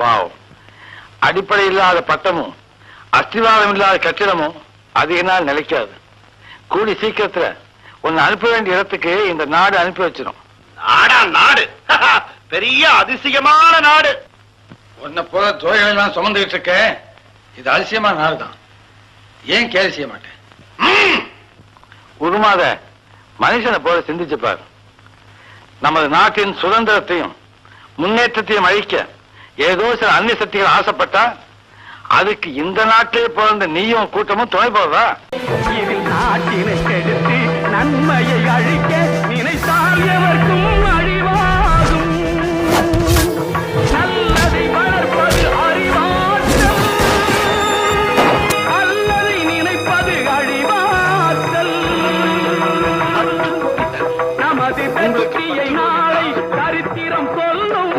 பாவம். அடிப்படை இல்லாத பட்டமும் அஸ்திவாரம் இல்லாத கட்டிடமும் அதிக நாள் நிலைக்காது. கூடி சீக்கிரத்துல உன்னை அனுப்ப வேண்டிய இடத்துக்கு இந்த நாடு அனுப்பி வச்சிடும் நாடா நாடு? பெரிய அதிசயமான நாடு. உன்னை போல எல்லாம் சுமந்துகிட்டு இருக்க இது அதிசயமான நாடு தான் ஏன் கேள்வி செய்ய மாட்டேன். உருமாத மனுஷனை போல சிந்திச்சு பாரு. நமது நாட்டின் சுதந்திரத்தையும் முன்னேற்றத்தையும் அழிக்க ஏதோ சில அந்நிய சக்திகள் ஆசைப்பட்டா அதுக்கு இந்த நாட்டில் பிறந்த நீயும் கூட்டமும் துணை போவா? நாட்டினை கெடுத்து நன்மையை அழிக்க நினைத்தால் நாளை சரித்திரம் சொல்லும்.